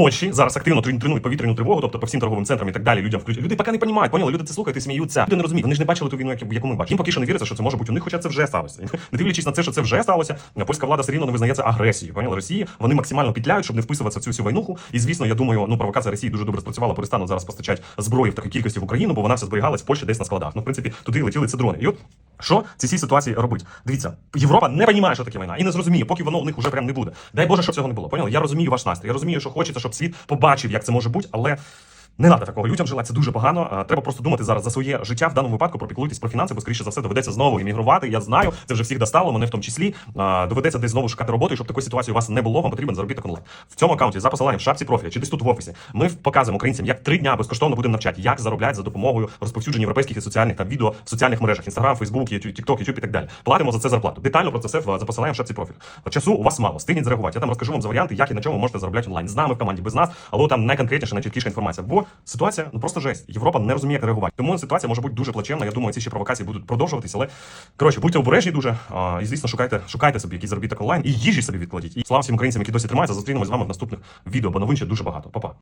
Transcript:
Польщі зараз активно трен- тренують повітряну тривогу, тобто по всім торговим центрам і так далі. Людям включать. Люди поки не розуміють, поняли? Люди це слухають і сміються. Люди не розуміють. Вони ж не бачили ту війну, яку- ми бачимо. Їм поки що не віриться, що це може бути у них, хоча це вже сталося. Не дивлячись на це, що це вже сталося. Польська влада все рівно не визнає це агресією. Поняли Росії. Вони максимально петляють, щоб не вписуватися в цю всю війнуху. І звісно, я думаю, ну провокація Росії дуже добре спрацювала. Перестануть зараз постачати зброї в такій кількості в Україну, бо вона вся зберігалась в Польщі десь на складах. Ну, в принципі, туди летіли ці дрони. І от що ці всі ситуації робить? Дивіться, Європа не розуміє, що таке війна, і не зрозуміє, поки воно у них уже прям не буде. Дай Боже, щоб цього не було. Поняли? Я розумію ваш настрій. Я розумію, що хочеться, щоб світ побачив, як це може бути, але. Не треба такого людям жила, це дуже погано. Треба просто думати зараз за своє життя. В даному випадку пропіклуйтесь про фінанси, бо скоріше за все доведеться знову іммігрувати. Я знаю, це вже всіх достало, мене в тому числі. Доведеться десь знову шукати роботу, і щоб такої ситуації у вас не було, вам потрібен заробіток онлайн. В цьому аккаунті за посиланням в шапці профіля чи десь тут в офісі. Ми показуємо українцям, як три дня безкоштовно будемо навчати, як заробляти за допомогою розповсюдження європейських і соціальних там відео в соціальних мережах, інстаграм, фейсбук, тікток, ютуб і так далі. Платимо за це зарплату. Детально про це все за посиланням в шапці профілю. Часу у вас мало, стигніть зреагувати. Я там розкажу вам за варіанти, як і на чому можете заробляти онлайн. З нами в команді, без нас, але там найконкретніша, найчіткіша інформація. Ситуація ну просто жесть. Європа не розуміє, як реагувати. Тому ситуація може бути дуже плачевна. Я думаю, ці ще провокації будуть продовжуватися. Але коротше, будьте обережні дуже. А, і звісно, шукайте, шукайте собі якийсь заробіток онлайн і їжі собі відкладіть. І слава всім українцям, які досі тримаються. Зустрінемось з вами в наступних відео, бо новин ще дуже багато. Па-па.